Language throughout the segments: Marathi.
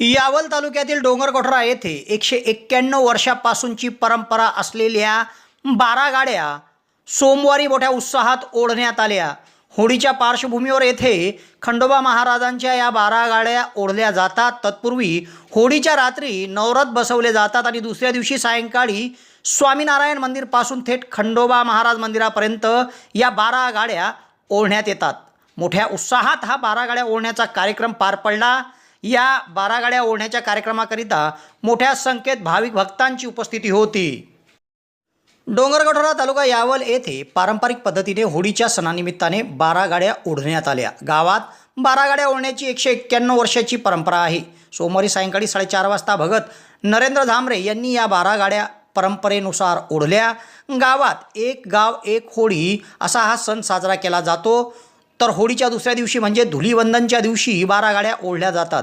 यावल तालुक्यातील डोंगरकोठरा येथे एकशे एक्क्याण्णव वर्षापासूनची परंपरा असलेल्या बारा गाड्या सोमवारी मोठ्या उत्साहात ओढण्यात आल्या. होळीच्या पार्श्वभूमीवर येथे खंडोबा महाराजांच्या या बारा गाड्या ओढल्या जातात. तत्पूर्वी होळीच्या रात्री नवरथ बसवले जातात आणि दुसऱ्या दिवशी सायंकाळी स्वामीनारायण मंदिरपासून थेट खंडोबा महाराज मंदिरापर्यंत या बारा गाड्या ओढण्यात येतात. मोठ्या उत्साहात हा बारा गाड्या ओढण्याचा कार्यक्रम पार पडला. या बारागाड्या ओढण्याच्या कार्यक्रमाकरिता मोठ्या संख्येत भाविक भक्तांची उपस्थिती होती. डोंगरगढोरा तालुका यावल येथे पारंपरिक पद्धतीने होळीच्या सणानिमित्ताने बारा गाड्या ओढण्यात आल्या. गावात बारा गाड्या ओढण्याची एकशे एक्क्याण्णव वर्षाची परंपरा आहे. सोमवारी सायंकाळी साडेचार वाजता भगत नरेंद्र धामरे यांनी या बारा गाड्या परंपरेनुसार ओढल्या. गावात एक गाव एक होळी असा हा सण साजरा केला जातो. तर होळीच्या दुसऱ्या दिवशी म्हणजे धुलीवंदनच्या दिवशी बारा गाड्या ओढल्या जातात.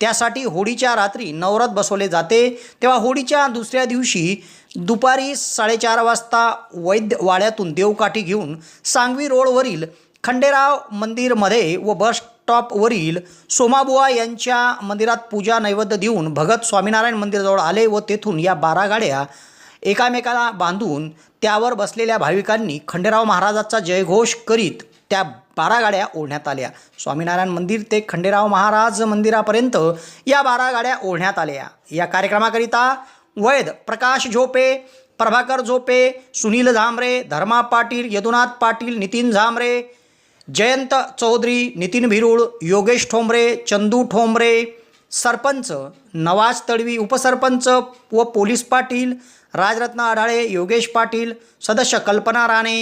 त्यासाठी होळीच्या रात्री नवरात बसवले जाते. तेव्हा होळीच्या दुसऱ्या दिवशी दुपारी साडेचार वाजता वैद्य वाड्यातून देवकाठी घेऊन सांगवी रोडवरील खंडेराव मंदिरमध्ये व बस स्टॉपवरील सोमाबुवा यांच्या मंदिरात पूजा नैवेद्य देऊन भगत स्वामीनारायण मंदिराजवळ आले व तेथून या बारा गाड्या एकामेकाला बांधून त्यावर बसलेल्या भाविकांनी खंडेराव महाराजाचा जयघोष करीत त्या बारा गाड्या ओढण्यात आल्या. स्वामीनारायण मंदिर ते खंडेराव महाराज मंदिरापर्यंत या बारा गाड्या ओढण्यात आल्या. या कार्यक्रमाकरिता वैद प्रकाश झोपे प्रभाकर झोपे सुनील झांबरे धर्मा पाटील यदुनाथ पाटील नितीन झांबरे जयंत चौधरी नितीन भिरुळ योगेश ठोंबरे चंदू ठोंबरे सरपंच नवाज तडवी उपसरपंच व पोलीस पाटील राजरत्न आढाळे योगेश पाटील सदस्य कल्पना राणे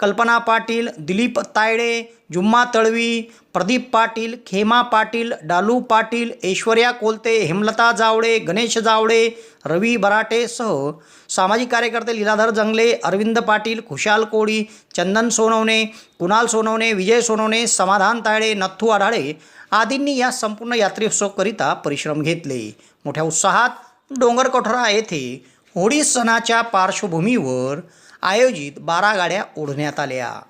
कल्पना पाटील दिलीप तायडे जुम्मा तळवी प्रदीप पाटील खेमा पाटील डालू पाटील ऐश्वर्या कोलते हेमलता जावडे गणेश जावडे रवी बराटेसह सामाजिक कार्यकर्ते लीलाधर जंगले अरविंद पाटील खुशाल कोळी चंदन सोनवणे कुणाल सोनवणे विजय सोनवणे समाधान तायडे नथू आढाळे आदींनी या संपूर्ण यात्रोत्सवकरिता परिश्रम घेतले. मोठ्या उत्साहात डोंगरकोठरा येथे होळी सणाच्या पार्श्वभूमीवर आयोजित बारा गाड्या ओढण्यात आल्या.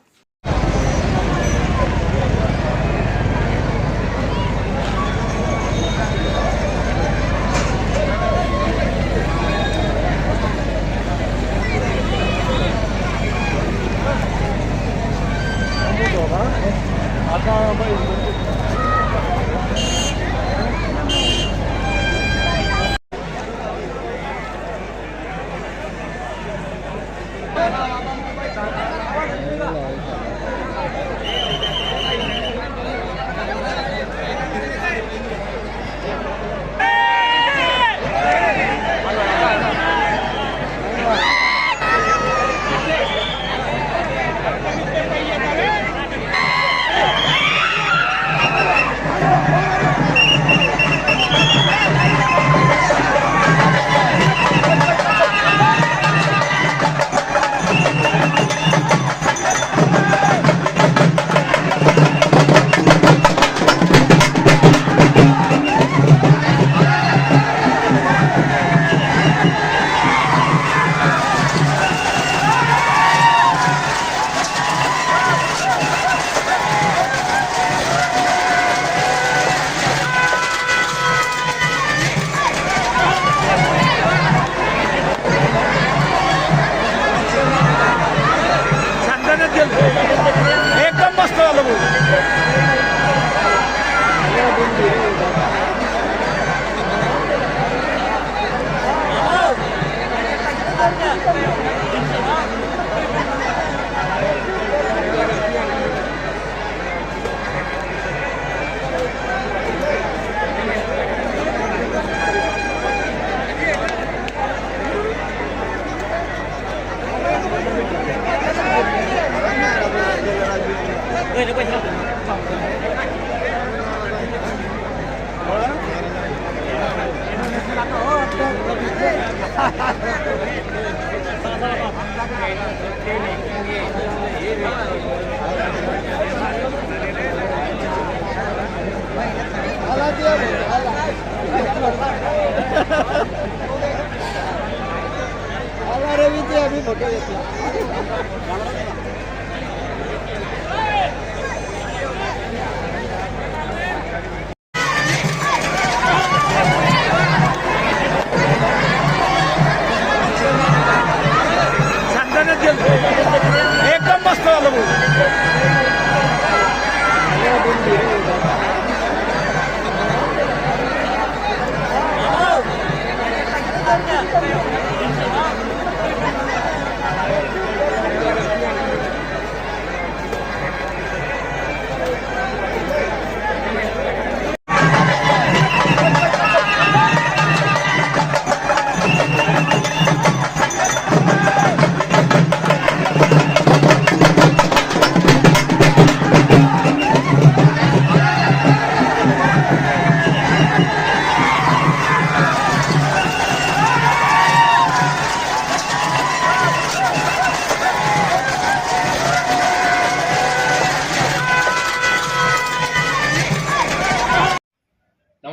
de